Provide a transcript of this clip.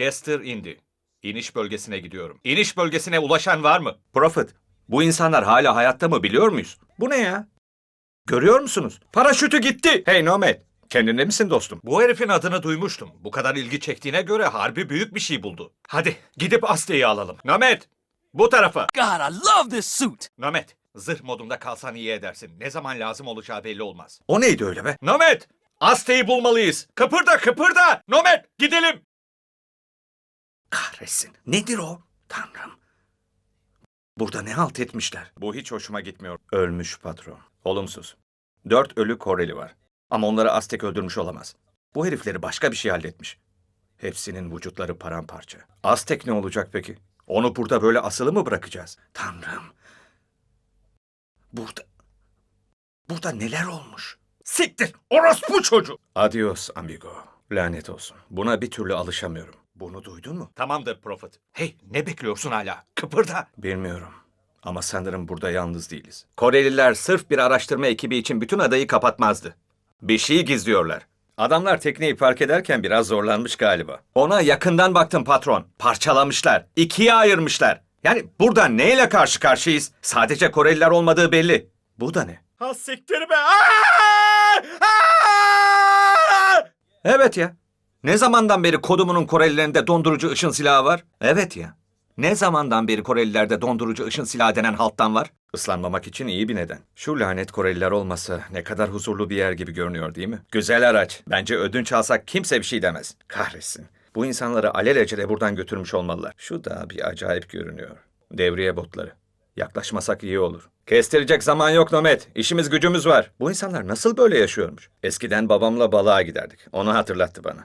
Jester indi. İniş bölgesine gidiyorum. İniş bölgesine ulaşan var mı? Prophet, bu insanlar hala hayatta mı biliyor muyuz? Bu ne ya? Görüyor musunuz? Paraşütü gitti. Hey Nomad, kendinde misin dostum? Bu herifin adını duymuştum. Bu kadar ilgi çektiğine göre harbi büyük bir şey buldu. Hadi gidip Aste'yi alalım. Namet! Bu tarafa. God, I love this suit. Namet, zırh modunda kalsan iyi edersin. Ne zaman lazım olacağı belli olmaz. O neydi öyle be? Namet! Aste'yi bulmalıyız. Kıpırda kıpırda! Namet gidelim! Kahretsin. Nedir o? Tanrım. Burada ne halt etmişler? Bu hiç hoşuma gitmiyor. Ölmüş patron. Olumsuz. Dört ölü Koreli var. Ama onları Aztek öldürmüş olamaz. Bu herifleri başka bir şey halletmiş. Hepsinin vücutları paramparça. Aztek ne olacak peki? Onu burada böyle asılı mı bırakacağız? Tanrım. Burada... Burada neler olmuş? Siktir! Orospu çocuğu! Adios amigo. Lanet olsun. Buna bir türlü alışamıyorum. Bunu duydun mu? Tamamdır Prophet. Hey ne bekliyorsun hala? Kıpırda! Bilmiyorum. Ama sanırım burada yalnız değiliz. Koreliler sırf bir araştırma ekibi için bütün adayı kapatmazdı. Bir şey gizliyorlar. Adamlar tekneyi fark ederken biraz zorlanmış galiba. Ona yakından baktım patron. Parçalamışlar. ikiye ayırmışlar. Yani burada neyle karşı karşıyayız? Sadece Koreliler olmadığı belli. Bu da ne? Ha siktir be! Aa! Aa! Evet ya. Ne zamandan beri kodumunun Korelilerinde dondurucu ışın silahı var? Evet ya. Ne zamandan beri Korelilerde dondurucu ışın silahı denen halttan var? Islanmamak için iyi bir neden. Şu lanet Koreliler olmasa ne kadar huzurlu bir yer gibi görünüyor değil mi? Güzel araç. Bence ödünç alsak kimse bir şey demez. Kahretsin. Bu insanları alelacele buradan götürmüş olmalılar. Şu da bir acayip görünüyor. Devriye botları. Yaklaşmasak iyi olur. Kestirecek zaman yok Nomet. İşimiz gücümüz var. Bu insanlar nasıl böyle yaşıyormuş? Eskiden babamla balığa giderdik. Onu hatırlattı bana.